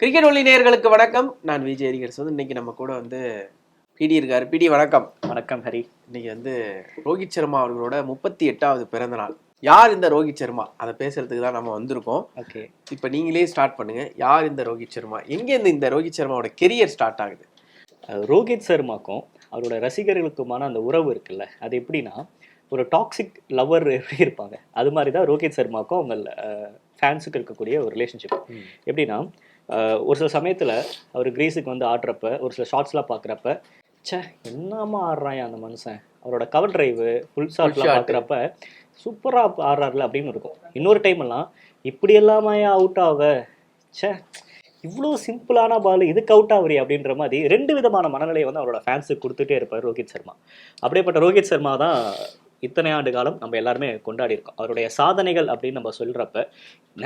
Cricket ஒளி நேயர்களுக்கு வணக்கம். நான் விஜய் அரிகர்ஸ் வந்து இன்னைக்கு நம்ம கூட வந்து பிடி இருக்காரு. பிடி வணக்கம். வணக்கம் ஹரி. இன்னைக்கு வந்து ரோஹித் சர்மா அவர்களோட முப்பத்தி எட்டாவது பிறந்த நாள் யார் இந்த ரோஹித் சர்மா? அதை பேசுறதுக்கு தான் நம்ம வந்திருக்கோம். ஓகே இப்போ நீங்களே ஸ்டார்ட் பண்ணுங்க. யார் இந்த ரோஹித் சர்மா? எங்கேருந்து இந்த ரோஹித் சர்மாவோட கெரியர் ஸ்டார்ட் ஆகுது? ரோஹித் சர்மாக்கும் அவரோட ரசிகர்களுக்குமான அந்த உறவு இருக்குல்ல அது எப்படின்னா ஒரு டாக்ஸிக் லவர் எப்படி இருப்பாங்க? அது மாதிரி தான் ரோஹித் சர்மாக்கும் அவங்க ஃபேன்ஸுக்கு இருக்கக்கூடிய ஒரு ரிலேஷன்ஷிப். எப்படின்னா ஒரு சில சமயத்தில் அவர் கிரீஸுக்கு வந்து ஆடுறப்ப ஒரு சில ஷார்ட்ஸ்லாம் பார்க்குறப்ப ச்சே என்னம்மா ஆடுறான் அந்த மனுஷன்? அவரோட கவர் டிரைவு ஃபுல் ஷாட்லாம். பார்க்குறப்ப சூப்பராக ஆடுறாருல அப்படின்னு இருக்கும். இன்னொரு டைம் எல்லாம் இப்படி எல்லாமையா அவுட் ஆக ச்சே இவ்வளோ சிம்பிளான பால் இதுக்கு அவுட் ஆகுறி அப்படின்ற மாதிரி ரெண்டு விதமான மனநிலையை வந்து அவரோட ஃபேன்ஸுக்கு கொடுத்துட்டே இருப்பார் ரோஹித் சர்மா. அப்படியேப்பட்ட ரோஹித் சர்மா தான் இத்தனை ஆண்டு காலம் நம்ம எல்லாருமே கொண்டாடி இருக்கோம். அவருடைய சாதனைகள் அப்படின்னு நம்ம சொல்கிறப்ப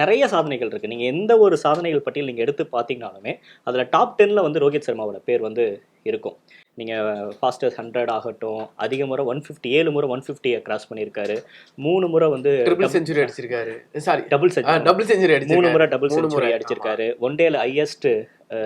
நிறைய சாதனைகள் இருக்குது நீங்கள் எந்த ஒரு சாதனைகள் பட்டியல் நீங்கள் எடுத்து பார்த்தீங்கனாலுமே அதில் டாப் டென்னில் வந்து ரோஹித் சர்மாவோட பேர் வந்து இருக்கும். நீங்கள் ஃபாஸ்டஸ்ட் ஹண்ட்ரட் ஆகட்டும் அதிக முறை ஒன் ஃபிஃப்டி ஏழு முறை ஒன் ஃபிஃப்டியை கிராஸ் பண்ணியிருக்காரு. மூணு முறை வந்து ட்ரிபிள் செஞ்சுரி அடிச்சிருக்காரு. Sorry double century double century மூணு முறை டபுள் செஞ்சுரி அடிச்சிருக்காரு. ஒன் டேல ஹையஸ்ட்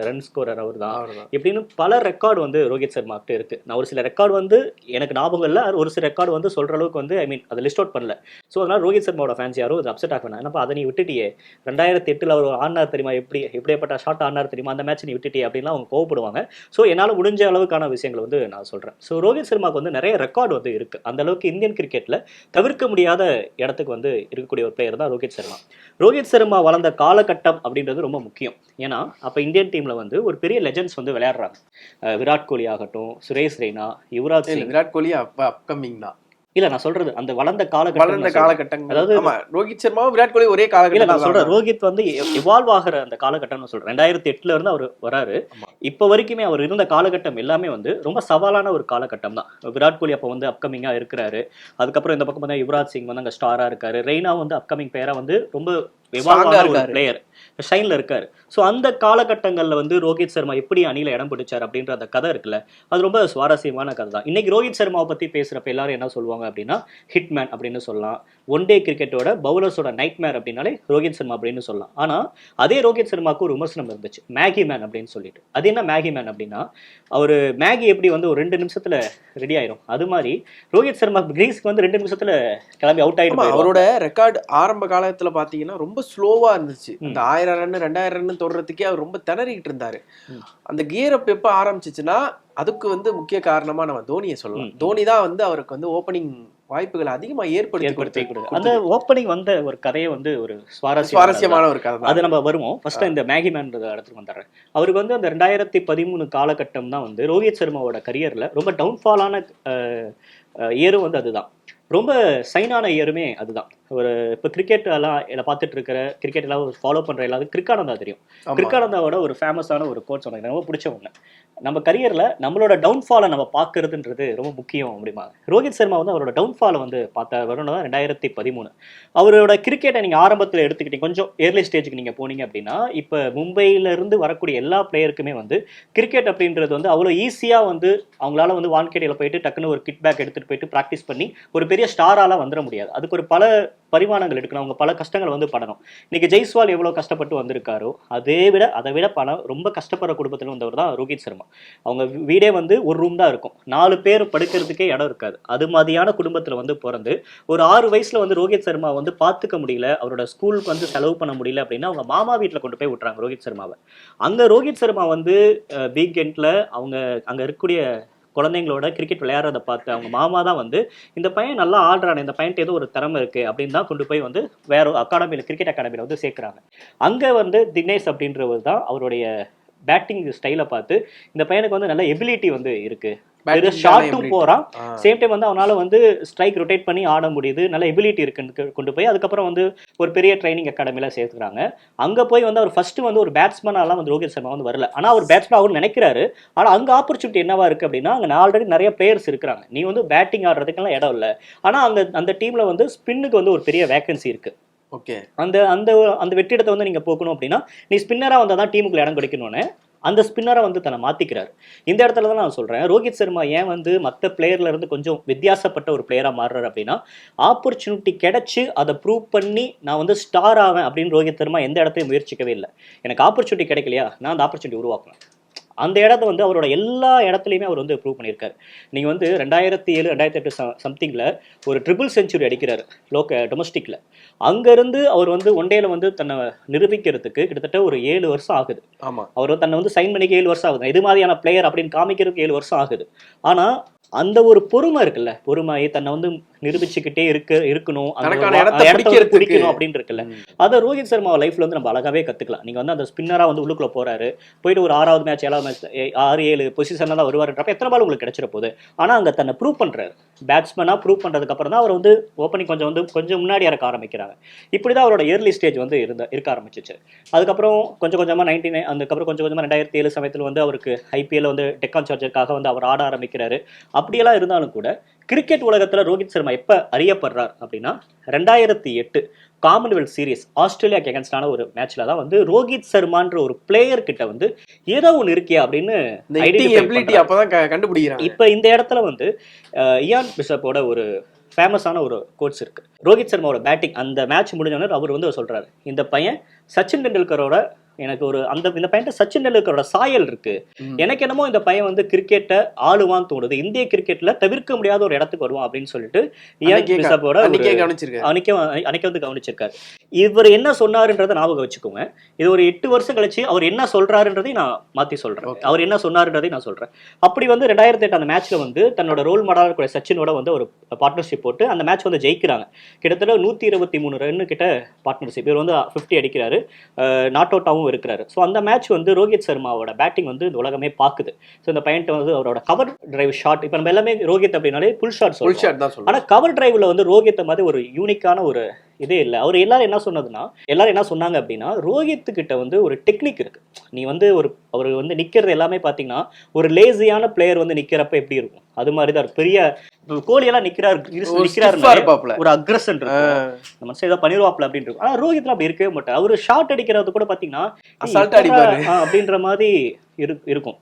ரன் ஸ்கோரர் அவர் தான். இப்படின்னு பல ரெக்கார்டு வந்து ரோஹித் சர்மாக்கிட்ட இருக்கு. நான் ஒரு சில ரெக்கார்டு வந்து எனக்கு ஞாபகம் இல்லை. ஒரு சில ரெக்கார்டு வந்து சொல்ற அளவுக்கு வந்து ஐ மீன் அதை லிஸ்ட் அவுட் பண்ணல. ஸோ அதனால ரோஹித் சர்மாவோட ஃபேன்ஸ் யாரும் அது அப்செட் ஆக வேணாம். என்னப்பா அதை நீ விட்டுட்டியே. ரெண்டாயிரத்தி எட்டில் அவர் ஆடினார் தெரியுமா? எப்படி எப்படியாப்பட்ட ஷாட் ஆடினார் தெரியுமா? அந்த மேட்ச் நீ விட்டுட்டியே அப்படின்லாம் அவங்க கோவப்படுவாங்க. ஸோ என்னால் முடிஞ்ச அளவுக்கான விஷயங்களை வந்து நான் சொல்கிறேன் ஸோ ரோஹித் சர்மாவுக்கு வந்து நிறைய ரெக்கார்டு வந்து இருக்குது அந்த அளவுக்கு இந்தியன் கிரிக்கெட்டில் தவிர்க்க முடியாத இடத்துக்கு வந்து இருக்கக்கூடிய ஒரு பிளேயர் தான் ரோஹித் சர்மா. ரோஹித் சர்மா வளர்ந்த காலகட்டம் அப்படின்றது ரொம்ப முக்கியம். ஏன்னா அப்போ இந்தியன் டீமில் வந்து ஒரு பெரிய லெஜண்ட்ஸ் வந்து விளையாடுறாங்க. விராட் கோலி ஆகட்டும் சுரேஷ் ரெய்னா யுவராஜ் சிங். விராட் கோலி அப்ப அப்கமிங் தான். இல்ல நான் சொல்றது அந்த வளர்ந்த வளர்ந்த காலகட்டம் அதாவது- ரோஹித் சர்மாவும் விராட் கோலி ஒரே காலகட்டம் நான் சொல்றேன் ரோஹித் வந்து இவால்வ் ஆகிற அந்த காலகட்டம்னு சொல்றேன். ரெண்டாயிரத்தி எட்டுல இருந்து அவர் வராரு. இப்ப வரைக்குமே அவர் இருந்த காலகட்டம் எல்லாமே வந்து ரொம்ப சவாலான ஒரு காலகட்டம் தான். விராட் கோலி அப்ப வந்து அப்கமிங்கா இருக்கிறாரு. அதுக்கப்புறம் இந்த பக்கம் பார்த்தா யுவராஜ் சிங் வந்து அங்க ஸ்டாரா இருக்காரு. ரெய்னா வந்து அப்கமிங் பிளேயரா வந்து ரொம்ப. பிளேயர் ஷைன்ல இருக்காரு. ஸோ அந்த காலகட்டங்கள்ல வந்து ரோஹித் சர்மா எப்படி அணியில இடம் பிடிச்சார் அப்படின்ற அந்த கதை இருக்குல்ல அது ரொம்ப சுவாரஸ்யமான கதை தான் இன்னைக்கு ரோஹித் சர்மாவை பத்தி பேசுறப்ப எல்லாரும் என்ன சொல்லுவாங்க அப்படின்னா ஹிட்மேன் அப்படின்னு சொல்லலாம். ஒன் டே கிரிக்கெட்டோட பவுலர்ஸோட நைட் மேர் அப்படின்னாலே ரோஹித் சர்மா அப்படின்னு சொல்லலாம். ஆனா அதே ரோஹித் சர்மாவுக்கு ஒரு விமர்சனம் இருந்துச்சு மேகி மேன் அப்படின்னு சொல்லிட்டு. அது என்ன மேகி மேன் அப்படின்னா அவர் மேகி எப்படி வந்து ஒரு ரெண்டு நிமிஷத்துல ரெடி ஆயிரும். அது மாதிரி ரோஹித் சர்மா கிரீஸ்க்கு வந்து ரெண்டு நிமிஷத்துல கிளம்பி அவுட் ஆயிட்டு அவரோட ரெக்கார்டு ஆரம்ப காலத்துல பாத்தீங்கன்னா ரொம்ப ஸ்லோவா இருந்துச்சு. ம். அந்த ஆயிரம் ரன் ரெண்டாயிரம் ரன் தொடுறதுக்கே அவர் ரொம்ப திணறிக்கிட்டு இருந்தாரு. அந்த கியர் அப் எப்ப ஆரம்பிச்சிச்சுன்னா அதுக்கு வந்து முக்கிய காரணமா நம்ம தோனியை சொல்லலாம். தோனி தான் வந்து அவருக்கு வந்து ஓப்பனிங் வாய்ப்புகளை அதிகமா ஏற்படுத்தி கொடுத்து- அந்த ஓப்பனிங் வந்த ஒரு கதையை வந்து ஒரு சுவாரஸ்யம் சுவாரஸ்யமான ஒரு கதை அது நம்ம வருவோம். ஃபர்ஸ்ட் இந்த மேகி மேன் இடத்துக்கு வந்துடுறேன். அவருக்கு வந்து அந்த ரெண்டாயிரத்தி பதிமூணு காலகட்டம் தான் வந்து ரோஹித் சர்மாவோட கரியர்ல ரொம்ப டவுன்ஃபாலான இயரும் வந்து அதுதான். ரொம்ப சைனான இயருமே அதுதான். ஒரு இப்போ கிரிக்கெட் எல்லாம் இதை பார்த்துட்டு இருக்கிற கிரிக்கெட் எல்லாம் ஃபாலோ பண்ற எல்லாரும் கிரிக்கானந்தா தெரியும். கிரிக்கானந்தாவோட ஒரு ஃபேமஸான ஒரு கோச் எனக்கு ரொம்ப பிடிச்ச ஒன்று நம்ம கரியர்ல நம்மளோட டவுன்ஃபாலை நம்ம பார்க்கறதுன்றது ரொம்ப முக்கியம் அப்படிம்பாங்க. ரோஹித் சர்மா வந்து அவரோட டவுன்ஃபாலை வந்து பார்த்த வருடம் தான் ரெண்டாயிரத்தி பதிமூணு. அவரோட கிரிக்கெட்டை நீங்கள் ஆரம்பத்தில் எடுத்துக்கிட்டீங்க. கொஞ்சம் ஏர்லி ஸ்டேஜுக்கு நீங்கள் போனீங்க அப்படின்னா இப்போ மும்பையில இருந்து வரக்கூடிய எல்லா பிளேயருக்குமே வந்து கிரிக்கெட் அப்படின்றது வந்து அவ்வளோ ஈஸியாக வந்து அவங்களால வந்து வான்கேடியில் போயிட்டு டக்குன்னு ஒரு கிட் பேக் எடுத்துகிட்டு போயிட்டு ப்ராக்டிஸ் பண்ணி ஒரு பெரிய ஸ்டாரால வந்துட முடியாது. அதுக்கு ஒரு பல பரிமாணங்கள் எடுக்கணும் அவங்க பல கஷ்டங்கள் வந்து படணும். இன்னைக்கு ஜெய்ஸ்வால் எவ்வளோ கஷ்டப்பட்டு வந்திருக்காரோ அதே விட அதை விட பல ரொம்ப கஷ்டப்படுற குடும்பத்தில் வந்தவர் தான் ரோஹித் சர்மா. அவங்க வீடே வந்து ஒரு ரூம் தான் இருக்கும். நாலு பேர் படுக்கிறதுக்கே இடம் இருக்காது. அது மாதிரியான குடும்பத்தில் வந்து பிறந்து ஒரு ஆறு வயசுல வந்து ரோஹித் சர்மா வந்து பார்த்துக்க முடியல அவரோட ஸ்கூலுக்கு வந்து செலவு பண்ண முடியல அப்படின்னா அவங்க மாமா வீட்டில் கொண்டு போய் விட்றாங்க ரோஹித் சர்மாவை. அங்கே ரோஹித் சர்மா வந்து வீக்கெண்டில் அவங்க அங்கே இருக்கக்கூடிய குழந்தைங்களோட கிரிக்கெட் விளையாடுறத பார்த்து அவங்க மாமா தான் வந்து இந்த பையன் நல்லா ஆடுறானே இந்த பையன்ட்டு ஏதோ ஒரு திறமை இருக்கு அப்படின்னு தான் கொண்டு போய் வந்து வேற ஒரு அகாடமியில் கிரிக்கெட் அகாடமியில் வந்து சேர்க்குறாங்க. அங்கே வந்து தினேஷ் அப்படின்றவர் தான் அவருடைய பேட்டிங் ஸ்டைலை பார்த்து இந்த பையனுக்கு வந்து நல்ல எபிலிட்டி வந்து இருக்கு. ஷார்ட்டும்? போறான். சேம் டைம் வந்து அவனால வந்து ஸ்ட்ரைக் ரொட்டேட் பண்ணி ஆட முடியுது நல்ல எபிலிட்டி இருக்குன்னு கொண்டு போய் அதுக்கப்புறம் வந்து ஒரு பெரிய ட்ரைனிங் அகாடமியில் சேர்த்துக்கிறாங்க. அங்கே போய் வந்து அவர் ஃபர்ஸ்ட் வந்து ஒரு பேட்ஸ்மேனாலாம் வந்து ரோஹித் சர்மா வந்து வரல. ஆனால் அவர் பேட்ஸ்மேன் அவர் நினைக்கிறாரு. ஆனால் அங்கே ஆப்பர்ச்சுனிட்டி என்னவா இருக்கு அப்படின்னா அங்கே ஆல்ரெடி நிறைய பிளேயர்ஸ் இருக்கிறாங்க. நீ வந்து பேட்டிங் ஆடுறதுக்கெல்லாம் இடம் இல்லை. ஆனால் அங்கே அந்த டீமில் வந்து ஸ்பின்னுக்கு வந்து ஒரு பெரிய வேகன்சி இருக்கு. ஓகே. அந்த அந்த அந்த வெற்றிடத்தை வந்து நீங்கள் போக்கணும் அப்படின்னா நீ ஸ்பின்னராக வந்தால் தான் டீமுக்குள்ள இடம் கிடைக்கணும்னு அந்த ஸ்பின்னரை வந்து தன்னை மாற்றிக்கிறார் இந்த இடத்துல தான் நான் சொல்றேன். ரோஹித் சர்மா ஏன் வந்து மற்ற பிளேயர்ல இருந்து கொஞ்சம் வித்தியாசப்பட்ட ஒரு பிளேயரா மாறுறாரு அப்படின்னா ஆப்பர்ச்சுனிட்டி கிடைச்சு அதை ப்ரூவ் பண்ணி நான் வந்து ஸ்டார் ஆவேன் அப்படின்னு ரோஹித் சர்மா எந்த இடத்தையும் முயற்சிக்கவே இல்லை. எனக்கு ஆப்பர்ச்சுனிட்டி கிடைக்கலையா? நான் அந்த ஆப்பர்ச்சுனிட்டி உருவாக்குறேன் அந்த இடத்த வந்து அவரோட எல்லா இடத்துலையுமே அவர் வந்து ப்ரூவ் பண்ணியிருக்காரு. நீங்கள் வந்து ரெண்டாயிரத்தி ஏழு ரெண்டாயிரத்தி எட்டு சம்திங்கில் ஒரு ட்ரிபிள் செஞ்சுரி அடிக்கிறாரு லோக்க டொமஸ்டிக்கில் அங்கேருந்து அவர் வந்து ஒன் டேல வந்து தன்னை நிரூபிக்கிறதுக்கு கிட்டத்தட்ட ஒரு ஏழு வருஷம் ஆகுது. ஆமா. அவர் தன்னை வந்து சைன் பண்ணிக்க ஏழு வருஷம் ஆகுது. இது மாதிரியான பிளேயர் அப்படின்னு காமிக்கிறதுக்கு ஏழு வருஷம் ஆகுது. ஆனால் அந்த ஒரு பொறுமை இருக்குல்ல. பொறுமை தன்னை வந்து நிரூபிச்சுக்கிட்டே இருக்க இருக்கணும். பிடிக்கணும் அப்படின்னு இருக்குல்ல. அதை ரோஹித் சர்மா லைஃப்ல வந்து நம்ம அழகாவே கத்துக்கலாம். நீங்க வந்து அந்த ஸ்பின்னரா வந்து உள்ளுக்குள்ள போறாரு. போயிட்டு ஒரு ஆறாவது மேட்ச் ஏழாவது மேட்ச் ஆறு ஏழு பொசிஷன்ல தான் வருவாருன்றப்ப எத்தனை பால் உங்களுக்கு கிடைச்சிட போகுது? ஆனா அங்க தன்னை ப்ரூவ் பண்றாரு. பேட்ஸ்மேனா ப்ரூவ் பண்றதுக்கு அப்புறம் தான் அவர் வந்து ஓப்பனிங் கொஞ்சம் வந்து கொஞ்சம் முன்னாடி இறக்க ஆரம்பிக்கிறாங்க இப்படிதான் அவரோட இயர்லி ஸ்டேஜ் வந்து இருந்த இருக்க ஆரம்பிச்சிச்சு. அதுக்கப்புறம் கொஞ்சம் கொஞ்சமா நைன்டி நைன் அதுக்கப்புறம் கொஞ்சம் கொஞ்சமா ரெண்டாயிரத்தி ஏழு சமயத்தில் வந்து அவருக்கு ஐபிஎல் வந்து டெக்கான் சார்ஜருக்காக வந்து அவர் ஆட ஆரம்பிக்கிறாரு. அப்படியெல்லாம் இருந்தாலும் கூட கிரிக்கெட் உலகத்துல ரோஹித் சர்மா எப்ப அறியப்படுறார் அப்படின்னா ரெண்டாயிரத்தி எட்டு காமன்வெல்த் சீரிஸ் ஆஸ்திரேலியாக்கு எகன்ஸ்டான ஒரு மேட்ச்ல தான் வந்து ரோஹித் சர்மான்ற ஒரு பிளேயர் கிட்ட வந்து ஏதோ ஒன்று இருக்கியா அப்படின்னு இந்த identify ஹிட்டிங் எபிலிட்டி பண்றாரு. அப்பதான் க- கண்டுபிடிக்கிறாங்க இப்ப இந்த இடத்துல வந்து இயான் பிஷப்போட ஒரு ஃபேமஸான ஒரு கோட்ஸ் இருக்கு ரோஹித் சர்மாவோட பேட்டிங் அந்த மேட்ச் முடிஞ்சோடனே அவர் வந்து சொல்றாரு இந்த பையன் சச்சின் டெண்டுல்கரோட எனக்கு ஒரு அந்த இந்த பையன் சச்சின் டெண்டுல்கரோட சாயல் இருக்கு. எனக்கு என்னமோ இந்த பையன் வந்து கிரிக்கெட்டை ஆளுவான்னு தோணுது. இந்திய கிரிக்கெட்ல தவிர்க்க முடியாத ஒரு இடத்துக்கு வருவான் அப்படின்னு சொல்லிட்டு அன்னைக்கே வந்து கவனிச்சிருக்காரு. இவர் என்ன சொன்னாருன்றதை ஞாபகம் வச்சுக்கோங்க. இது ஒரு எட்டு வருஷம் கழிச்சு அவர் என்ன சொல்றாருன்றதையும் நான் மாத்தி சொல்றேன். அவர் என்ன சொன்னாருன்றதையும் நான் சொல்றேன். அப்படி வந்து ரெண்டாயிரத்தி எட்டு அந்த மேட்ச்ல வந்து தன்னோட ரோல் மாடலாக இருக்கிற சச்சினோட வந்து ஒரு பார்ட்னர்ஷிப் போட்டு அந்த மேட்ச் வந்து ஜெயிக்கிறாங்க. கிட்டத்தட்ட நூத்தி இருபத்தி மூணு ரன்னு கிட்ட பார்ட்னர்ஷிப் இவர் வந்து ஃபிஃப்டி அடிக்கிறாரு. நாட் அவுட்டாகவும் இருக்கிறாரு. ஸோ அந்த மேட்ச் வந்து ரோஹித் சர்மாவோட பேட்டிங் வந்து இந்த உலகமே பார்க்குது. ஸோ இந்த பையன்ட்ட வந்து அவரோட கவர் டிரைவ் ஷாட் இப்போ நம்ம எல்லாமே ரோஹித் அப்படின்னாலே புல் ஷாட் ஃபுல் சொல்லுவோம் ஷாட் தான் சொல்லுவாங்க ஆனா கவர் டிரைவ்ல வந்து ரோஹித் மாதிரி ஒரு யூனிக்கான ஒரு இதே இல்லை. அவர் எல்லாரும் என்ன சொன்னதுன்னா எல்லாரும் என்ன சொன்னாங்க அப்படின்னா ரோஹித் கிட்ட வந்து ஒரு டெக்னிக் இருக்கு. நீ வந்து ஒரு அவர் வந்து நிக்கிறது எல்லாமே பாத்தீங்கன்னா ஒரு லேசியான பிளேயர் வந்து நிக்கிறப்ப எப்படி இருக்கும்? அது மாதிரி தான். பெரிய இப்ப கோலி எல்லாம் நிக்கிறார் ஒரு அக்ரஷன் இருக்கும். மனுஷன் ஏதோ பண்ணிருவாப்ல அப்படின்னு இருக்கும். ஆனா ரோஹித்ல அப்படி இருக்கவே மாட்டார். அவரு ஷாட் அடிக்கிறது கூட. ஆ, அப்படின்ற மாதிரி இரு- இருக்கும்.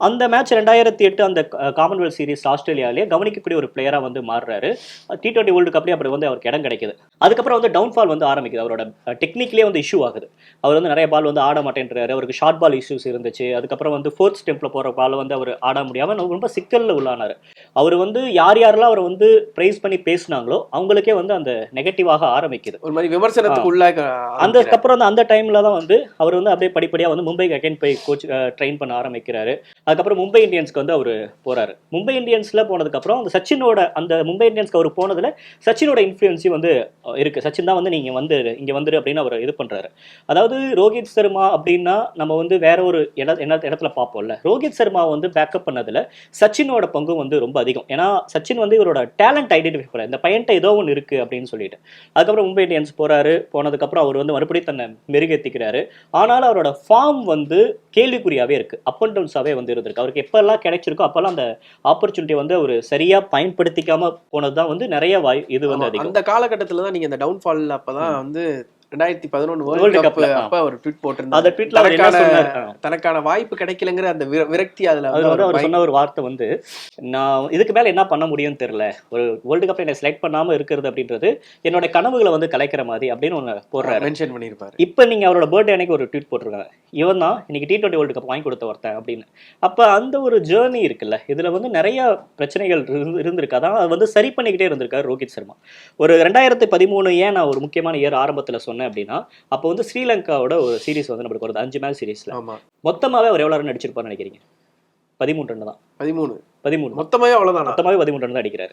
அந்த மேட்ச் ரெண்டாயிரத்தி எட்டு அந்த காமன்வெல்த் சீரிஸ் ஆஸ்திரேலியாவிலே கவனிக்கக்கூடிய ஒரு பிளேயரா வந்து மாறுறாரு. டி டுவெண்ட்டி வேர்ல்டு கப்லேயே அப்புறம் வந்து அவருக்கு இடம் கிடைக்குது. அதுக்கப்புறம் வந்து டவுன்ஃபால் வந்து ஆரம்பிக்குது. அவரோட டெக்னிக்லேயே வந்து இஷ்யூ ஆகுது. அவர் வந்து நிறைய பால் வந்து ஆட மாட்டேன்றாரு. அவருக்கு ஷார்ட் பால் இஷ்யூஸ் இருந்துச்சு. அதுக்கப்புறம் வந்து ஃபோர்த் ஸ்டெம்பில் போகிற பால் வந்து அவர் ஆட முடியாமல் ரொம்ப சிக்கலில் உள்ளானார். அவர் வந்து யார் யாரெல்லாம் அவர் வந்து ப்ரைஸ் பண்ணி பேசினாங்களோ அவங்களுக்கே வந்து அந்த நெகட்டிவாக ஆரம்பிக்குது. ஒரு மாதிரி விமர்சனத்துக்கு உள்ளாக அதுக்கப்புறம் அந்த டைம்ல தான் வந்து அவர் வந்து அப்படியே படிப்படியாக வந்து மும்பைக்கு அகைன் போய் கோச் ட்ரெயின் பண்ண ஆரம்பிக்கிறாரு. அதுக்கப்புறம் மும்பை இந்தியன்ஸ்க்கு வந்து அவர் போகிறாரு மும்பை இந்தியன்ஸில் போனதுக்கப்புறம் அந்த சச்சினோட அந்த மும்பை இந்தியன்ஸ்க்கு அவர் போனதில் சச்சினோட இன்ஃப்ளூயன்ஸும் வந்து இருக்குது சச்சின் தான் வந்து நீங்கள் வந்து இங்கே வந்துரு அப்படின்னு அவர் இது பண்ணுறாரு அதாவது ரோஹித் சர்மா அப்படின்னா நம்ம வந்து வேற ஒரு இட என்ன இடத்துல பார்ப்போம்ல. ரோஹித் சர்மா வந்து பேக்கப் பண்ணதில் சச்சினோட பங்கும் வந்து ரொம்ப அதிகம். ஏன்னா சச்சின் வந்து இவரோட டேலண்ட் ஐடென்டிஃபை பண்ண இந்த பையன்ட்ட ஏதோ ஒன்று இருக்குது அப்படின்னு சொல்லிட்டு. அதுக்கப்புறம் மும்பை இந்தியன்ஸ் போகிறாரு போனதுக்கப்புறம் அவர் வந்து மறுபடியும் தன்னை மெருகேற்றிக்கிறாரு ஆனாலும் அவரோட ஃபார்ம் வந்து கேள்விக்குறியாகவே இருக்குது அப் அண்ட் டவுன்ஸாகவே வந்து இருந்திருக்கு அவருக்கு எப்பெல்லாம் கிடைச்சிருக்கோ அப்பெல்லாம் அந்த ஆப்பர்ச்சுனிட்டி வந்து அவர் சரியா பயன்படுத்திக்காம போனதுதான் வந்து நிறைய வாய் இது வந்து அதிகம். அந்த காலகட்டத்துல தான் நீங்க இந்த டவுன்ஃபால் அப்பதான் வந்து ரெண்டாயிரத்தி பதினொன்று வேர்ல்டு கப். அப்ப ஒரு ட்வீட் அந்த போட்டிருந்தாரு ட்வீட்ல அவர் என்ன தனக்கான. தனக்கான வாய்ப்பு கிடைக்கலங்கிற அந்த விர- விரக்தி அதுல அதுல அவர் அவர் சொன்ன ஒரு வார்த்தை வந்து நான் இதுக்கு மேல என்ன பண்ண முடியும்னு தெரியல. ஒரு வேர்ல்டு கப் என்னை செலக்ட் பண்ணாம இருக்கிறது அப்படின்றது என்னோட கனவுகளை வந்து கலைக்கிற மாதிரி அப்படின்னு ஒன்று போடுறாரு. மென்ஷன் பண்ணியிருப்பாரு. இப்போ நீங்க அவரோட பர்த்டே அன்னைக்கு ஒரு ட்வீட் போட்டிருக்காங்க இவன் தான் இன்னைக்கு டி டுவெண்ட்டி வேர்ல்டு கப் வாங்கி கொடுத்த ஒருத்தன் அப்படின்னு. அப்ப அந்த ஒரு ஜேர்னி இருக்குல்ல இதுல வந்து நிறைய பிரச்சனைகள் இருந்து- இருந்திருக்கு. அதான் அது வந்து சரி பண்ணிக்கிட்டே இருந்திருக்காரு ரோஹித் சர்மா. ஒரு ரெண்டாயிரத்தி பதிமூணு ஏன் நான் ஒரு முக்கியமான இயர் ஆரம்பத்துல சொன்னேன்? அப்படின்னா அப்போ வந்து ஸ்ரீலங்காவோட ஒரு சீரிஸ் வந்து நம்மளுக்கு வருது அஞ்சு மேட்ச் சீரிஸ்ல ஆமா. மொத்தமாவே அவர் எவ்வளவு ரன் அடிச்சிருப்பாருன்னு நினைக்கிறீங்க? பதிமூணு ரன் தான். பதிமூணு. பதிமூணு. மொத்தமாவே அவ்வளவுதானா? மொத்தமாவே பதிமூணு ரன் தான் அடிக்கிறாரு.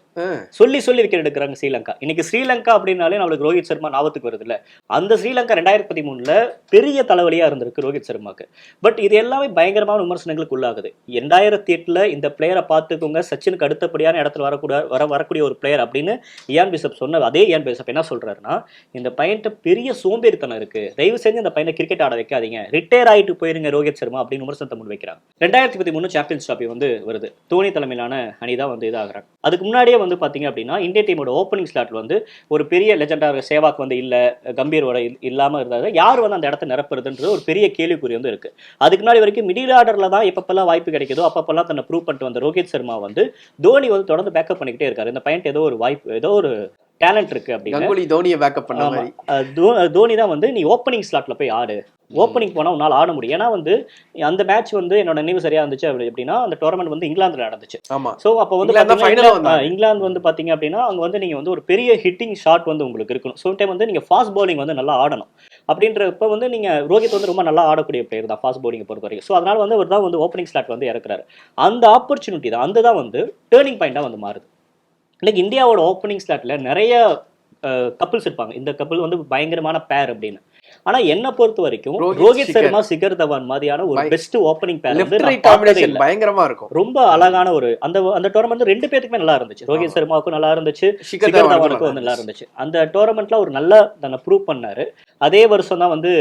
சொல்லி சொல்லி விக்கெட் எடுக்கிறாங்க ஸ்ரீலங்கா. இன்னைக்கு ஸ்ரீலங்கா அப்படின்னாலே நம்மளுக்கு ரோஹித் சர்மா ஞாபகத்துக்கு வருது இல்ல அந்த ஸ்ரீலங்கா ரெண்டாயிரத்தி பதிமூணுல பெரிய தலைவலியா இருந்திருக்கு ரோஹித் சர்மாக்கு. பட் இது எல்லாமே பயங்கரமான விமர்சனங்களுக்கு உள்ளாகுது. ரெண்டாயிரத்தி எட்டுல இந்த பிளேயரை பார்த்துக்கோங்க. சச்சினுக்கு அடுத்தபடியான இடத்துல வரக்கூடிய வர வரக்கூடிய ஒரு பிளேயர் அப்படின்னு இயான் பிசப் சொன்ன அதே இயான் பிசப் என்ன சொல்றாருன்னா இந்த பையன்ட்ட பெரிய சோம்பேறித்தனம் இருக்கு. தயவு செஞ்சு இந்த பையனை கிரிக்கெட் ஆட வைக்காதீங்க. ரிட்டையர் ஆயிட்டு போயிருங்க ரோஹித் சர்மா அப்படின்னு விமர்சனத்தை முன் வைக்கிறாங்க. ரெண்டாயிரத்தி பதிமூணு சாம்பியன்ஸ் டிராபி வந்து வருது வருது. தோனி தலைமையிலான அணி தான் வந்து இதாகிறாங்க. அதுக்கு முன்னாடியே வந்து பார்த்தீங்க அப்படின்னா இந்திய டீமோட ஓப்பனிங் ஸ்லாட் வந்து ஒரு பெரிய லெஜெண்டாக சேவாக் வந்து இல்லை கம்பீரோட இல்லாமல் இல்லாம இருந்தாங்க யார் வந்து அந்த இடத்த நிரப்புறதுன்றது ஒரு பெரிய கேள்விக்குறி வந்து இருக்கு. அதுக்கு முன்னாடி வரைக்கும் மிடில் ஆர்டர்ல தான் எப்பப்பெல்லாம் வாய்ப்பு கிடைக்குதோ அப்பப்பெல்லாம் தன்னை ப்ரூவ் பண்ணிட்டு வந்த ரோஹித் சர்மா வந்து தோனி வந்து தொடர்ந்து பேக்கப் பண்ணிக்கிட்டே இருக்காரு. இந்த பையன் ஏதோ ஒரு வாய்ப்பு ஏதோ ஒரு டேலண்ட் இருக்கு அப்படின்னு. கங்குலி தோனியை பேக்கப் பண்ண. மாதிரி. தோனி தான் வந்து நீ ஓப்பனிங் ஸ்லாட்ல போய் ஆடு. ஓப்பனிங் போனா உன்னால ஆட முடியும். ஏன்னா வந்து அந்த மேட்ச் வந்து என்னோட நினைவு சரியா இருந்துச்சு அப்படி அப்படின்னா அந்த டோர்னமெண்ட் வந்து இங்கிலாந்துல நடந்துச்சு. ஆமா. சோ அப்போ வந்து இங்கிலாந்து வந்து பாத்தீங்க அப்படின்னா அங்க வந்து நீங்க வந்து ஒரு பெரிய ஹிட்டிங் ஷாட் வந்து உங்களுக்கு இருக்கணும். ஸோ டைம் வந்து நீங்க ஃபாஸ்ட் bowling வந்து நல்லா ஆடணும். அப்படின்றப்ப வந்து நீங்க ரோஹித் வந்து ரொம்ப நல்லா ஆடக்கூடிய பிளேயர் தான் ஃபாஸ்ட் bowling பொறுத்த வரைக்கும் ஸோ அதனால வந்து அவர் தான் வந்து ஓப்பனிங் ஸ்லாட் வந்து இறக்குறாரு. அந்த ஆப்பர்ச்சுனிட்டி தான் அந்த தான் வந்து டேர்னிங் பாயிண்டா வந்து மாறுது. இன்னைக்கு இந்தியாவோட ஓப்பனிங் ஸ்லாட்ல நிறைய கப்பிள்ஸ் இருப்பாங்க. இந்த கப்பிள் வந்து பயங்கரமான பேர் அப்படின்னு. ஆனா என்ன பொறுத்த வரைக்கும் ரோஹித். சர்மா சிகர் தவான் மாதிரியான ஒரு பெஸ்ட் ஓப்பனிங் பேர் வந்து பயங்கரமா இருக்கும். ரொம்ப அழகான ஒரு அந்த அந்த டோர்னமெண்ட் ரெண்டு பேத்துக்குமே நல்லா இருந்துச்சு. ரோஹித் சர்மாவுக்கும் நல்லா இருந்துச்சு. சிகர் தவானுக்கும் தவானுக்கும் வந்து நல்லா இருந்துச்சு. அந்த டோர்னமெண்ட்ல ஒரு நல்லா தன்னை ப்ரூவ் பண்ணாரு. அதே வருஷம் தான் வந்து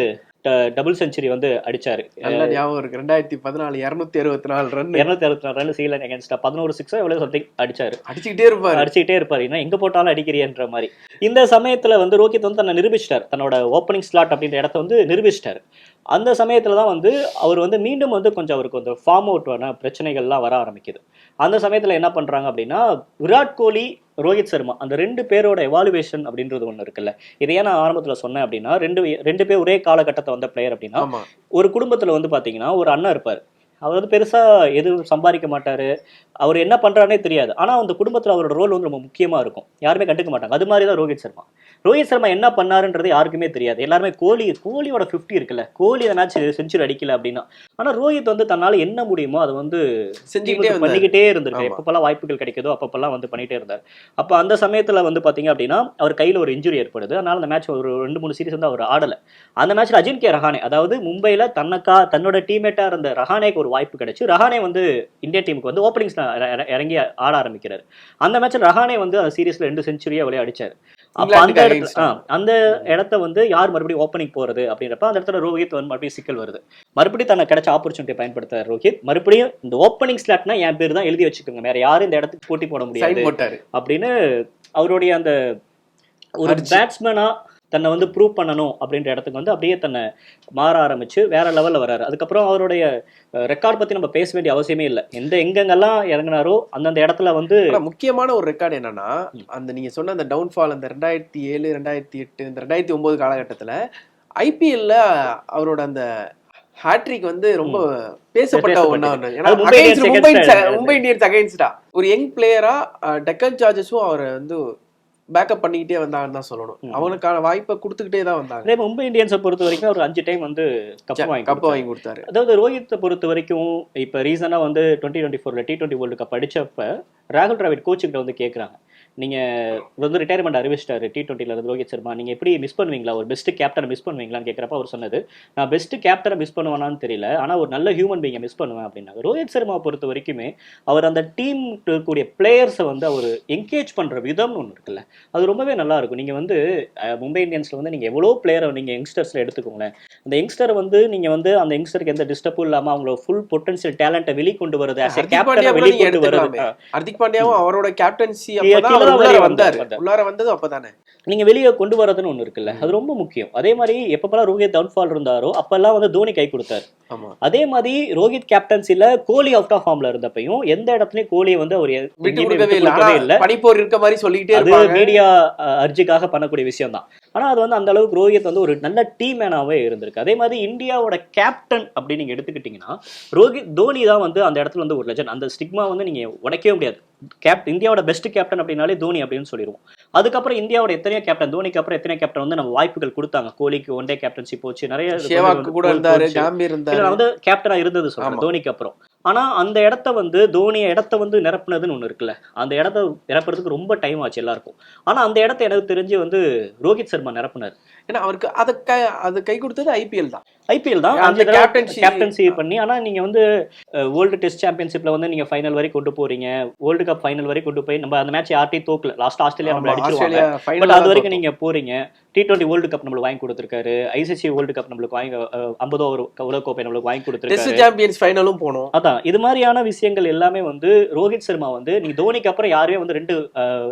டபுள் செஞ்சுரி வந்து அடிச்சாரு. நல்ல ஞாபகம் இருக்கு. ரெண்டாயிரத்தி பதினாலு இருநூத்தி அறுபத்தி நாலு ரன் இருநூத்தி அறுபத்தி நாலு ரன் சீலன் அகேன்ஸ்டா பதினோரு சிக்ஸோ எவ்வளவு சம்திங் அடிச்சாரு. அடிச்சுக்கிட்டே இருப்பாரு. அடிச்சுக்கிட்டே இருப்பாரு. ஏன்னா எங்க போட்டாலும் அடிக்கிறியன்ற மாதிரி. இந்த சமயத்துல வந்து ரோஹித் வந்து தன்னை நிரூபிச்சிட்டார். தன்னோட ஓப்பனிங் ஸ்லாட் அப்படின்ற இடத்த வந்து நிரூபிச்சிட்டாரு. அந்த சமயத்துல தான் வந்து அவர் வந்து மீண்டும் வந்து கொஞ்சம் அவருக்கு வந்து ஃபார்ம் அவுட்டான பிரச்சனைகள்லாம் வர ஆரம்பிக்குது. அந்த சமயத்துல என்ன பண்றாங்க அப்படின்னா விராட் கோலி ரோஹித் சர்மா அந்த ரெண்டு பேரோட எவாலுவேஷன் அப்படின்றது ஒன்று இருக்குல்ல. இதை ஏன் நான் ஆரம்பத்துல சொன்னேன் அப்படின்னா ரெண்டு ரெண்டு பேர் ஒரே காலகட்டத்தை வந்த பிளேயர் அப்படின்னா ஒரு குடும்பத்துல வந்து பாத்தீங்கன்னா ஒரு அண்ணன் இருப்பார். அவர் வந்து பெருசா எதுவும் சம்பாதிக்க மாட்டாரு. அவர் என்ன பண்றாருனே தெரியாது. ஆனா அந்த குடும்பத்துல அவரோட ரோல் வந்து ரொம்ப முக்கியமா இருக்கும். யாருமே கண்டுக்க மாட்டாங்க. அது மாதிரி தான் ரோஹித் சர்மா. ரோஹித் சர்மா என்ன பண்ணாருன்றது யாருக்குமே தெரியாது. எல்லாருமே கோலி கோலியோட 50 இருக்குல்ல. கோலி எதனாச்சும் செஞ்சுரி அடிக்கல அப்படின்னா. ஆனா ரோஹித் வந்து தன்னால என்ன முடியுமோ அதை வந்து செஞ்சுக்கிட்டே பண்ணிக்கிட்டே இருந்திருக்காரு. எப்பப்பெல்லாம் வாய்ப்புகள் கிடைக்குதோ அப்பப்பெல்லாம் வந்து பண்ணிட்டே இருந்தார். அப்ப அந்த சமயத்துல வந்து பாத்தீங்க அப்படின்னா அவர் கையில ஒரு இன்ஜுரி ஏற்படுது. அதனால அந்த மேட்ச் ஒரு ரெண்டு மூணு சீரிஸ் வந்து அவர் ஆடல. அந்த மேட்ச்ல அஜின்கே ரஹானே அதாவது மும்பைல தன்னக்கா தன்னோட டீம்மேட்டா இருந்த ரஹானேக்கு ஒரு வாய்ப்பு கிடைச்சு ரஹானே வந்து இந்தியா டீமுக்கு வந்து ஓப்பனிங்ஸ் இறங்கி ஆட ஆரம்பிக்கிறாரு. அந்த மேட்ச்ல ரஹானே வந்து அந்த சீரிஸ்ல ரெண்டு செஞ்சுரியா விளையாடி அடிச்சாரு. அப்ப அந்த இடத்துல அந்த இடத்த வந்து யார் மறுபடியும் ஓப்பனிங் போறது அப்படின்றப்ப அந்த இடத்துல ரோஹித் வந்து மறுபடியும் சிக்கல் வருது. மறுபடியும் தனக்கு கிடைச்ச ஆப்பர்ச்சுனிட்டி பயன்படுத்த ரோஹித். மறுபடியும் இந்த ஓப்பனிங் ஸ்லாட்னா என் பேர் தான் எழுதி வச்சுக்கோங்க. வேற யாரும் இந்த இடத்துக்கு போட்டி போட முடியாது அப்படின்னு அவருடைய அந்த ஒரு அடிச்சு. தன்னை வந்து ப்ரூவ் பண்ணணும் அப்படின்ற இடத்துக்கு வந்து அப்படியே தன்னை மாற ஆரம்பிச்சு வேற லெவல்ல வராரு அதுக்கப்புறம் அவருடைய ரெக்கார்ட் பத்தி நம்ம பேச வேண்டிய அவசியமே இல்லை. எந்த எங்கெங்கெல்லாம் இறங்குனாரோ அந்தந்த இடத்துல வந்து முக்கியமான ஒரு ரெக்கார்டு என்னன்னா அந்த நீங்க சொன்ன அந்த டவுன்ஃபால் அந்த ரெண்டாயிரத்தி ஏழு ரெண்டாயிரத்தி எட்டு இந்த ரெண்டாயிரத்தி ஒன்பது காலகட்டத்துல ஐபிஎல்ல அவரோட அந்த ஹேட்ரிக் வந்து ரொம்ப பேசப்பட்ட இந்தியன்ஸ் மும்பை இந்தியன்ஸ் அகைன்ஸ்டா ஒரு யங் பிளேயரா டெக்கன் சார்ஜஸும் அவரை வந்து பேக்கப் பண்ணிக்கிட்டே வந்தாங்கன்னு தான் சொல்லணும். அவனுக்கான வாய்ப்பை கொடுத்துக்கிட்டே தான் வந்தாங்க அதே மும்பை இந்தியன்ஸை பொறுத்த வரைக்கும் ஒரு அஞ்சு டைம் வந்து கப் வாங்கி கப். வாங்கி கொடுத்தாரு அதாவது ரோஹித்தை பொறுத்த வரைக்கும் இப்போ ரீசனாக வந்து டுவெண்ட்டி டுவெண்ட்டி ஃபோரில் டி டுவெண்ட்டி வேர்ல்டு கப் அடிச்சப்ப ராகுல் டிராவிட் கோச்சுக்கிட்ட வந்து கேட்குறாங்க நீங்கள் வந்து ரிட்டையர்மெண்ட் அறிவிச்சிட்டாரு. டி டுவெண்ட்டில இருந்து ரோஹித் சர்மா. நீங்கள் எப்படி மிஸ் பண்ணுவீங்களா? ஒரு பெஸ்ட் கேப்டனை மிஸ் பண்ணுவீங்களான்னு கேட்குறப்ப அவர் சொன்னது. நான் பெஸ்ட் கேப்டனை மிஸ் பண்ணுவேனான்னு தெரியல. ஆனால் ஒரு நல்ல ஹியூமன் பீங்கை மிஸ் பண்ணுவேன் அப்படின்னாங்க ரோஹித் சர்மா பொறுத்த வரைக்குமே அவர் அந்த டீம் இருக்கக்கூடிய பிளேயர்ஸை வந்து அவர் என்கேஜ் பண்ணுற விதம்னு ஒன்று இருக்குல்ல. அது ரொம்பவே நல்லா இருக்கும். நீங்கள் வந்து மும்பை இந்தியன்ஸில் வந்து நீங்கள் எவ்வளோ பிளேயரை நீங்கள் யங்ஸ்டர்ஸில் எடுத்துக்கோங்களேன். அந்த யங்ஸ்டர் வந்து நீங்கள் வந்து அந்த யங்ஸ்டருக்கு எந்த டிஸ்டர்பும் இல்லாமல் அவங்களோட ஃபுல் பொட்டன்ஷியல் டேலண்ட்டை வெளிக்கொண்டு வருது கேப்டனை வெளிக்கொண்டு வருது. ஹர்திக் பாண்டியாவும் அவரோட கேப்டன்சி அப்பதான் வெளிய வந்தாரு. உள்ளார வந்தது அப்பதானே. நீங்க வெளியே கொண்டு வரதுன்னு ஒன்று இருக்குல்ல அது ரொம்ப முக்கியம். அதே மாதிரி எப்பப்பெல்லாம் ரோஹித் டவுன்ஃபால் இருந்தாரோ அப்பெல்லாம் வந்து தோனி கை கொடுத்தாரு. ஆமா. அதே மாதிரி ரோஹித் கேப்டன்சில கோலி அவுட் ஆஃப் ஃபார்ம்ல இருந்தப்பையும் எந்த இடத்துலயும் கோலியை வந்து அவர் விட்டு கொடுக்கவே இல்ல. பனிப்போர் இருக்க மாதிரி சொல்லிக்கிட்டே அது மீடியா அர்ஜுக்காக பண்ணக்கூடிய விஷயம் தான் ஆனா அது வந்து அந்த அளவுக்கு ரோஹித் வந்து ஒரு நல்ல டீம் மேனாவே இருந்திருக்கு. அதே மாதிரி இந்தியாவோட கேப்டன் அப்படின்னு நீங்க எடுத்துக்கிட்டீங்கன்னா ரோஹித் தோனி தான் வந்து அந்த இடத்துல வந்து ஒரு லெஜண்ட் அந்த ஸ்டிக்மா வந்து நீங்க உடைக்கவே முடியாது. கேப் இந்தியாவோட பெஸ்ட் கேப்டன் அப்படின்னாலே தோனி அப்படின்னு சொல்லிடுவோம். அதுக்கப்புறம் இந்தியாவோட எத்தனையோ கேப்டன் தோனிக்கு அப்புறம் எத்தனை கேப்டன் வந்து நம்ம வாய்ப்புகள் கொடுத்தாங்க. கோலிக்கு ஒன் டே கேப்டன்ஷிப் போச்சு நிறைய கூட இருந்தாரு வந்து கேப்டனா இருந்தது சொல்றேன். தோனிக்கு அப்புறம். ஆனால் அந்த இடத்த வந்து தோனியை இடத்த வந்து நிரப்புனதுன்னு ஒன்று இருக்குல்ல. அந்த இடத்த நிரப்புறதுக்கு ரொம்ப டைம் ஆச்சு எல்லாருக்கும். ஆனால் அந்த இடத்த எனக்கு தெரிஞ்சு வந்து ரோஹித் சர்மா நிரப்புனார். ஏன்னா அவருக்கு அதை க அது கை கொடுத்தது ஐபிஎல் தான். ஐபிஎல் தான். அந்த captaincy- கேப்டன்சி பண்ணி ஆனா நீங்க வந்து வேர்ல்டு டெஸ்ட் சாம்பியன்ஷிப்ல வந்து நீங்க ஃபைனல் வரை கொண்டு போறீங்க. வேர்ல்டு கப் ஃபைனல் வரை கொண்டு போய் நம்ம அந்த மேட்ச் யார்ட்டையும் தோக்கல. லாஸ்ட் ஆஸ்திரேலியா நம்ம அடிச்சிருவாங்க. பட் அது வரைக்கும் நீங்க போறீங்க. டி டுவெண்ட்டி வேர்ல்டு கப் நம்மளுக்கு வாங்கி கொடுத்துருக்காரு. ஐசிசி வேர்ல்டு கப் நம்மளுக்கு வாங்கி ஐம்பதோ ஒரு உலகக்கோப்பை நம்மளுக்கு வாங்கி கொடுத்துருக்காரு. டெஸ்ட் சாம்பியன்ஸ் ஃபைனலும் போனோம். அதான் இது மாதிரியான விஷயங்கள் எல்லாமே வந்து ரோஹித் சர்மா வந்து நீங்க தோனிக்கு அப்புறம் யாரையும் வந்து ரெண்டு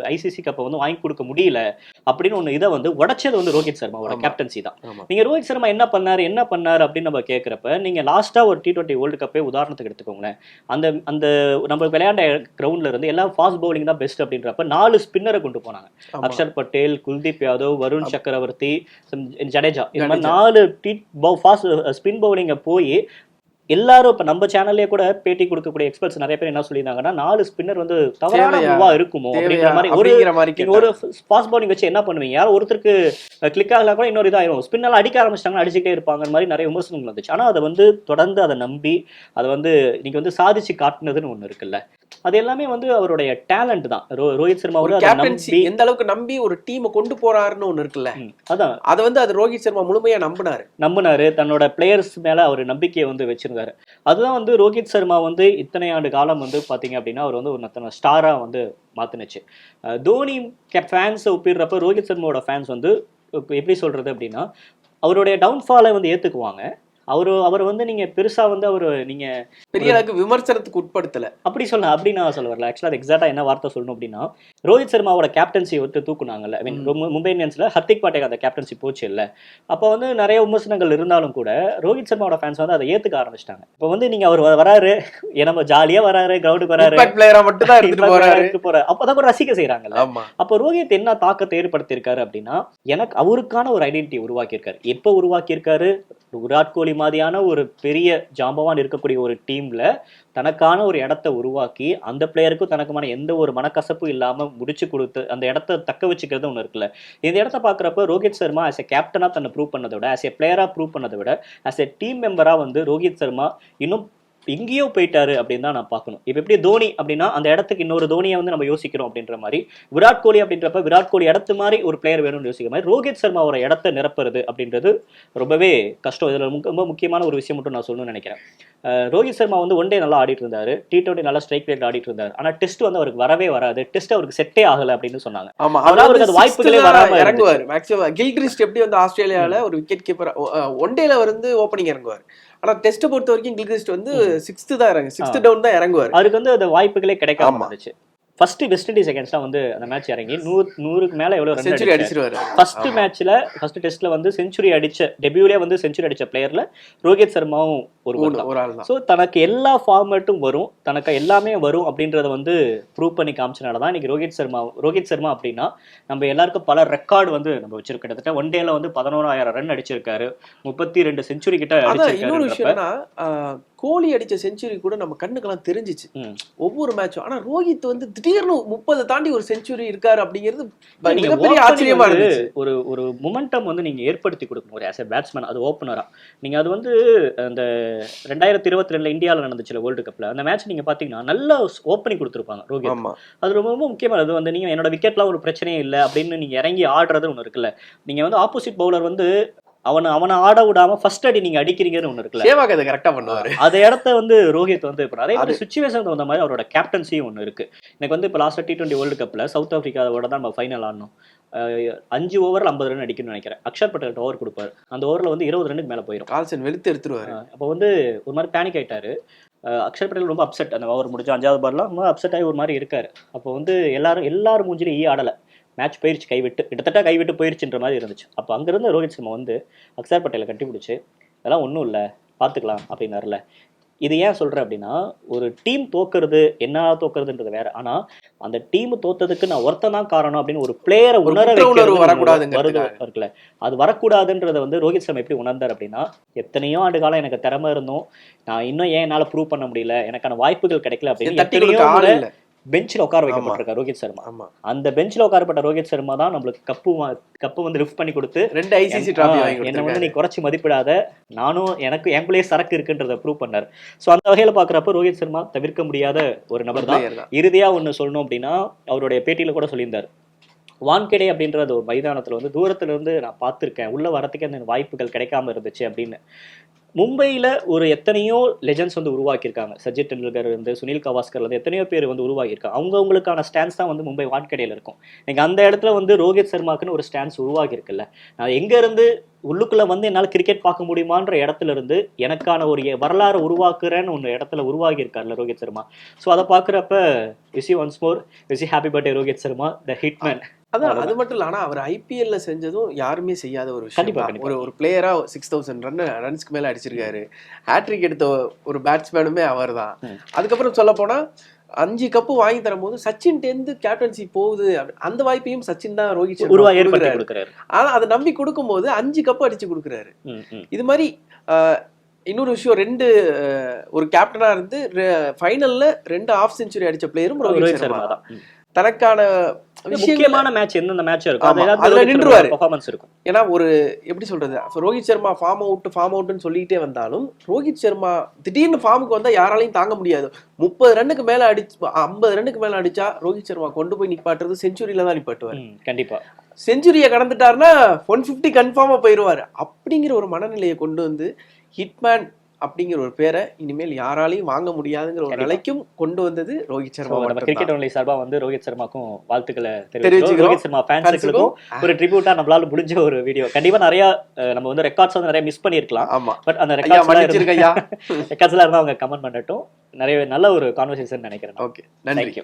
ஐசிசி கப்பை வந்து வாங்கி கொடுக்க முடியல. அப்படின்னு ஒண்ணு இதை வந்து உடைச்சது வந்து ரோஹித் சர்மாவோட. கேப்டன்சி தான். ஆமா. நீங்க ரோஹித் சர்மா என்ன பண்ணாரு? என்ன பண்ணாரு அப்படின்னு நம்ம கேட்கறப்ப நீங்க லாஸ்டா ஒரு டி டுவெண்ட்டி வேர்ல்டு கப்பே உதாரணத்துக்கு எடுத்துக்கோங்களேன் அந்த அந்த நம்ம விளையாண்ட கிரவுண்ட்ல இருந்து எல்லாம் ஃபாஸ்ட் பவுலிங் தான் பெஸ்ட் அப்படின்றப்ப நாலு ஸ்பின்னரை கொண்டு போனாங்க. அக்ஷர் பட்டேல் குல்தீப் யாதவ் வருண் சக்கரவர்த்தி ஜடேஜா இந்த மாதிரி. நாலு டி ஃபாஸ்ட் ஸ்பின் பவுலிங்கை போய் எல்லாரும் இப்ப நம்ம சேனல்லே கூட பேட்டி கொடுக்கக்கூடிய எக்ஸ்பர்ட்ஸ் நிறைய பேர் என்ன சொல்லியிருந்தாங்கன்னா நாலு ஸ்பின்னர் வந்து தவறான? மூவா இருக்குமோ அப்படிங்கிற மாதிரி ஒரு ஒரு ஃபாஸ்ட் பவுலிங் வச்சு என்ன பண்ணுவீங்க? யாரோ ஒருத்தருக்கு கிளிக் ஆகலாம் கூட இன்னொரு இதாயிரும் ஸ்பின்னெல்லாம் அடிக்க ஆரம்பிச்சிட்டாங்கன்னா அடிச்சுட்டே இருப்பாங்க மாதிரி நிறைய விமர்சனங்கள் வந்துச்சு. ஆனா அதை வந்து தொடர்ந்து அதை நம்பி அதை வந்து நீங்க வந்து சாதிச்சு காட்டுனதுன்னு ஒண்ணு இருக்குல்ல. அது எல்லாமே வந்து அவருடைய டேலண்ட் தான். ரோஹித் சர்மா கேப்டன்சி எந்த அளவுக்கு நம்பி ஒரு டீமை கொண்டு போறாருன்னு ஒண்ணு இருக்குல்ல. அதான். அத வந்து அது ரோஹித் சர்மா முழுமையா நம்பினாரு. நம்பினாரு. தன்னோட பிளேயர்ஸ் மேல அவர் நம்பிக்கையை வந்து வச்சிருந்தாரு. அதுதான் வந்து ரோஹித் சர்மா வந்து இத்தனை ஆண்டு காலம் வந்து பார்த்தீங்க அப்படின்னா அவர் வந்து ஒரு ஸ்டாராக வந்து மாற்றினுச்சு தோனி ஃபேன்ஸை ஒப்பிடுறப்ப ரோஹித் சர்மாவோட ஃபேன்ஸ் வந்து இப்போ எப்படி சொல்றது அப்படின்னா அவருடைய டவுன்ஃபாலை வந்து ஏத்துக்குவாங்க. அவரு அவர் வந்து நீங்க பெருசா வந்து அவர் நீங்க பெரிய அளவுக்கு விமர்சனத்துக்கு உட்படுத்தல. அப்படி சொல்ல அப்படி நான் சொல்ல வரல ஆக்சுவலாக அது எக்ஸாக்டாக என்ன வார்த்தை சொல்லணும் அப்படின்னா ரோஹித் சர்மாவோட கேப்டன்சி விட்டு தூக்குனாங்கல்ல. ஐ மீன் மும்பை இந்தியன்ஸ்ல ஹர்திக் பாட்டேக் அந்த கேப்டன்சி போச்சு இல்ல அப்போ வந்து நிறைய விமர்சனங்கள் இருந்தாலும் கூட ரோஹித் சர்மாவோட ஃபேன்ஸ் வந்து அதை ஏத்துக்க ஆரம்பிச்சிட்டாங்க. இப்போ வந்து நீங்க அவர் வராரு. நம்ம ஜாலியா வராரு கிரவுண்டுக்கு வராரு. இம்பாக்ட் பிளேயரா மட்டும் தான் எடுத்துட்டு போறாரு. அப்பதான் கூட ரசிக்க செய்யறாங்கல்ல ஆமா. அப்போ ரோஹித் என்ன தாக்கத்தை ஏற்படுத்தியிருக்காரு அப்படின்னா எனக்கு அவருக்கான ஒரு ஐடென்டிட்டி உருவாக்கியிருக்காரு. எப்போ உருவாக்கியிருக்காரு? விராட் கோலி மாதிரியான ஒரு பெரிய ஜாம்பவான் இருக்கக்கூடிய ஒரு டீம்ல தனக்கான ஒரு இடத்த உருவாக்கி அந்த பிளேயருக்கும் தனக்குமான எந்த ஒரு மனக்கசப்பும் இல்லாம முடிச்சு கொடுத்து அந்த இடத்த தக்க வச்சுக்கிறது ஒன்று இருக்குல்ல. இந்த இடத்த பார்க்குறப்ப ரோஹித் சர்மா ஆஸ் எ கேப்டனா தன்னை ப்ரூவ் பண்ணதை விட ஆஸ் எ பிளேயரா ப்ரூவ் பண்ணதை விட ஆஸ் எ டீம் மெம்பரா வந்து ரோஹித் சர்மா இன்னும் எங்கேயோ போயிட்டாரு அப்படின்னு தான் நான் பார்க்கணும். இப்போ எப்படி தோனி அப்படின்னா அந்த இடத்துக்கு இன்னொரு தோனியை வந்து நம்ம யோசிக்கிறோம் அப்படின்ற மாதிரி விராட் கோலி அப்படின்றப்ப விராட் கோலி இடத்து மாதிரி ஒரு பிளேயர் வேணும்னு யோசிக்கிற மாதிரி ரோஹித் சர்மாவோட இடத்த நிரப்புறது அப்படின்றது ரொம்பவே கஷ்டம். இதுல ரொம்ப முக்கியமான ஒரு விஷயம் மட்டும் நான் சொல்லணும்னு நினைக்கிறேன். ரோஹித் சர்மா வந்து ஒன் டே நல்லா ஆடிட்டு இருந்தாரு. டி டுவெண்ட்டி நல்லா ஸ்ட்ரைக் ரேட் ஆடிட்டு இருந்தாரு. ஆனா டெஸ்ட் வந்து அவருக்கு வரவே வராது. டெஸ்ட் அவருக்கு செட்டே ஆகல அப்படின்னு சொன்னாங்க. ஆமா அவருக்கு அது வாய்ப்புகளே வராம இறங்குவார். மேக்ஸிமம் கில்கிரிஸ்ட் எப்படி வந்து ஆஸ்திரேலியால ஒரு விக்கெட் கீப்பர் ஒன் டேல வந்து ஓப்பனிங் இறங்குவார். ஆனா டெஸ்ட் பொறுத்த வரைக்கும் கில்கிரிஸ்ட் வந்து சிக்ஸ்த் தான் இறங்கு சிக்ஸ்த் டவுன் தான் இறங்குவார். அவருக்கு வந்து அந்த வாய்ப்புகளே கிடைக்காம. இருந்துச்சு. ஃபர்ஸ்ட் வெஸ்ட் இண்டீஸ் அகேன்ஸ்டா வந்து அந்த மேட்ச் இறங்கி. நூறு நூறுக்கு மேல எவ்வளவு செஞ்சுரி அடிச்சாரு அடிச்சிருவாரு. ஃபர்ஸ்ட் மேட்ச்ல ஃபர்ஸ்ட் டெஸ்ட்ல வந்து செஞ்சுரி அடிச்ச டெபியூலே வந்து செஞ்சுரி அடிச்ச பிளேயர்ல ரோஹித் சர்மாவும் ஒரு ஸோ தனக்கு எல்லா ஃபார்மேட்டும் வரும். தனக்கு எல்லாமே வரும் அப்படின்றத வந்து ப்ரூவ் பண்ணி காமிச்சனால தான் இன்னைக்கு ரோஹித் சர்மா ரோஹித் சர்மா அப்படின்னா நம்ம எல்லாருக்கும் பல ரெக்கார்டு வந்து நம்ம வச்சிருக்கோம் கிட்டத்தட்ட ஒன் டேல வந்து பதினோராயிரம் ரன் அடிச்சிருக்காரு. முப்பத்தி ரெண்டு செஞ்சுரி கிட்ட அடிச்சிருக்காரு கோலி அடிச்ச செஞ்சுரி கூட நம்ம கண்ணுக்கெல்லாம் தெரிஞ்சிச்சு. ஒவ்வொரு மேட்சும் ஆனா ரோஹித் வந்து திடீர்னு முப்பதை தாண்டி ஒரு செஞ்சுரி இருக்காரு அப்படிங்கிறது மிகப்பெரிய ஆச்சரியமா இருந்துச்சு. ஒரு ஒரு மொமெண்டம் வந்து நீங்க ஏற்படுத்தி கொடுக்கணும். ஒரு ஆஸ் எ பேட்ஸ்மேன் அது ஓப்பனரா நீங்க அது வந்து அந்த ரெண்டாயிரத்தி இருபத்தி ரெண்டுல இந்தியாவில் நடந்துச்சுல வேர்ல்டு கப்ல அந்த மேட்ச் நீங்க பாத்தீங்கன்னா நல்ல ஓப்பனிங் கொடுத்துருப்பாங்க ரோஹித். அது ரொம்ப ரொம்ப முக்கியமானது வந்து நீங்க என்னோட விக்கெட்லாம் ஒரு பிரச்சனையே இல்லை அப்படின்னு நீங்க இறங்கி ஆடுறது ஒன்று இருக்குல்ல. நீங்க வந்து ஆப்போசிட் பவுலர் வந்து அவனை அவனை ஆட விடாம ஃபர்ஸ்ட் அடி நீங்க அடிக்கிறீங்கன்னு ஒன்று இருக்குல்ல? சேவாக் அதை கரெக்டா பண்ணுவாரு. அந்த இடத்த வந்து ரோஹித் வந்து இப்போ அதே மாதிரி சுச்சுவேஷன் தகுந்த மாதிரி அவரோட கேப்டன்சியும் ஒன்று இருக்கு. எனக்கு வந்து இப்போ லாஸ்ட் டி டுவெண்ட்டி வேர்ல்டு கப்ல சவுத் ஆஃப்ரிக்காவோட தான் நம்ம ஃபைனல் ஆடணும். அஞ்சு ஓவரில் ஐம்பது ரன் அடிக்கணும்னு நினைக்கிறேன். அக்ஷர் பட்டேல் ஓவர் கொடுப்பாரு. அந்த ஓவரில் வந்து இருபது ரன்னுக்கு மேலே போயிடும் கால்சன் வெளுத்து எடுத்துருவாரு. அப்போ வந்து ஒரு மாதிரி பேனிக் ஆயிட்டாரு. அக்ஷர் பட்டேல் ரொம்ப அப்செட் அந்த ஓவர் முடிஞ்சு அஞ்சாவது பால்லாம் ரொம்ப அப்செட் ஆகி ஒரு மாதிரி இருக்காரு. அப்போ வந்து எல்லாரும் எல்லாரும் மூஞ்சிலும் ஈ ஆடலை. மேட்ச் போயிருச்சு கைவிட்டு. கிட்டத்தட்ட கைவிட்டு போயிருச்சுன்ற மாதிரி இருந்துச்சு. அப்போ அங்கேருந்து ரோஹித் சர்மா வந்து அக்ஷர் பட்டேலை கட்டி பிடிச்சி அதெல்லாம் ஒன்றும் இல்லை பார்த்துக்கலாம் அப்படின்னாருல. இது ஏன் சொல்கிறேன் அப்படின்னா ஒரு டீம் தோக்குறது என்ன தோக்குறதுன்றது வேற. ஆனால் அந்த டீம் தோத்ததுக்கு நான் ஒருத்தன் தான் காரணம் அப்படின்னு ஒரு பிளேயரை உணர உணர்வு வருது வரக்கூடாதுங்கிறதுக்காக. இருக்குல்ல. அது வரக்கூடாதுன்றத வந்து ரோஹித் சர்மா எப்படி உணர்ந்தார் அப்படின்னா எத்தனையோ ஆண்டு காலம் எனக்கு திறமை இருந்தும் நான் இன்னும் ஏன் என்னால ப்ரூவ் பண்ண முடியல? எனக்கான வாய்ப்புகள் கிடைக்கல அப்படின்னு பெஞ்சில் உட்கார வைக்கப்பட்டிருக்கார் ரோஹித் சர்மா. அந்த பெஞ்சில் உட்காரப்பட்ட ரோஹித் சர்மா தான் நம்மளுக்கு கப்பு கப்பு வந்து லிஃப்ட் பண்ணி கொடுத்து ரெண்டு ஐசிசி என்னை வந்து நீ குறைச்சி மதிப்பிடாத நானும் எனக்கு எனக்குள்ளேயே சரக்கு இருக்குன்றத ப்ரூவ் பண்ணார். ஸோ அந்த வகையில பார்க்குறப்ப ரோஹித் சர்மா தவிர்க்க முடியாத ஒரு நபர் தான். player தான். இறுதியா ஒண்ணு சொல்லணும் அப்படின்னா அவருடைய பேட்டியில கூட சொல்லியிருந்தார். வான்கெடே அப்படின்றது ஒரு மைதானத்துல வந்து தூரத்துல இருந்து நான் பார்த்துருக்கேன். உள்ள வரத்துக்கு அந்த வாய்ப்புகள் கிடைக்காம இருந்துச்சு அப்படின்னு. மும்பையில் ஒரு எத்தனையோ லெஜண்ட்ஸ் வந்து உருவாக்கியிருக்காங்க. சஜித் டெண்டுல்கர் இருந்து சுனில் கவாஸ்கர் வந்து எத்தனையோ பேர் வந்து உருவாகியிருக்காங்க. அவங்கவுங்களுக்கான ஸ்டான்ஸ் தான் வந்து மும்பை வான்கடையில் இருக்கும். நீங்கள் அந்த இடத்துல வந்து ரோஹித் சர்மாக்குன்னு ஒரு ஸ்டான்ஸ் உருவாகியிருக்குல்ல. நான் எங்கேருந்து உள்ளுக்குள்ளே வந்து என்னால் கிரிக்கெட் பார்க்க முடியுமான்ற இடத்துல இருந்து எனக்கான ஒரு வரலாறு உருவாக்குறேன்னு ஒன்று இடத்துல உருவாகி இருக்கார்ல ரோஹித் சர்மா. ஸோ அதை பார்க்குறப்ப விசி once more VC happy birthday Rohit Sharma the hitman அதான் அது மட்டும் இல்ல ஆனா அவர் ஐபிஎல்ல செஞ்சதும் யாருமே செய்யாத ஒரு விஷயம். ஒரு ஒரு பிளேயரா சிக்ஸ் தௌசண்ட் ரன் ரன்ஸ்க்கு மேல அடிச்சிருக்காரு. ஹேட்ரிக் எடுத்த ஒரு பேட்ஸ்மேனுமே அவர் தான். அதுக்கப்புறம் சொல்ல போனா அஞ்சு கப்பு வாங்கி தரும்போது சச்சின் டெந்து கேப்டன்சி போகுது. அந்த வாய்ப்பையும் சச்சின் தான் ரோஹித் சர்மா கொடுக்குறாரு. ஆனா அதை நம்பி கொடுக்கும்போது அஞ்சு கப்பு அடிச்சு கொடுக்குறாரு. இது மாதிரி இன்னொரு விஷயம் ரெண்டு ஒரு கேப்டனா இருந்து ஃபைனல்ல ரெண்டு ஆஃப் செஞ்சுரி அடிச்ச பிளேயரும் ரோஹித் சர்மா தான். தனக்கான முக்கியமான மேட்ச் எந்தெந்த மேட்ச் இருக்கும் அதுல நின்றுவாரு. பர்ஃபார்மன்ஸ் இருக்கும். ஏன்னா ஒரு எப்படி சொல்றது Rohit Sharma form out form அவுட்னு சொல்லிட்டே வந்தாலும் ரோஹித் சர்மா திடீர்னு ஃபார்முக்கு வந்தா யாராலையும் தாங்க முடியாது. முப்பது ரன்னுக்கு மேல அடிச்சு ஐம்பது ரன்னுக்கு மேல அடிச்சா ரோஹித் சர்மா கொண்டு போய் நிப்பாட்டுறது செஞ்சுரியில தான் நிப்பாட்டுவார். கண்டிப்பா. செஞ்சுரியை கடந்துட்டாருன்னா ஒன் ஃபிஃப்டி கன்ஃபார்மா போயிடுவாரு அப்படிங்கிற ஒரு மனநிலையை கொண்டு வந்து ஹிட்மேன் அப்படிங்கிற ஒரு பேரை இனிமேல் யாராலையும் வாங்க முடியாதுங்கிற ஒரு. நிலைக்கும் கொண்டு வந்தது ரோஹித் சர்மா நம்ம. கிரிக்கெட் ஒன்லி சார்பா வந்து ரோஹித் சர்மாக்கும் வாழ்த்துக்களை தெரிவிச்சுக்கிறோம். ரோஹித் சர்மா ஃபேன்ஸுக்கும் ஒரு ட்ரிபியூட்டா நம்மளால முடிஞ்ச ஒரு வீடியோ கண்டிப்பா நிறைய நம்ம வந்து ரெக்கார்ட்ஸ் வந்து நிறைய மிஸ் பண்ணியிருக்கலாம். ஆமா. பட் அந்த ரெக்கார்ட்ஸ் மன்னிச்சிருங்க ஐயா. ரெக்கார்ட்ஸ் எல்லாம் இருந்தா அவங்க கமெண்ட் பண்ணட்டும். நிறைய நல்ல ஒரு கான்வர்சேஷன் நினைக்கிறேன் ஓகே நன்றி.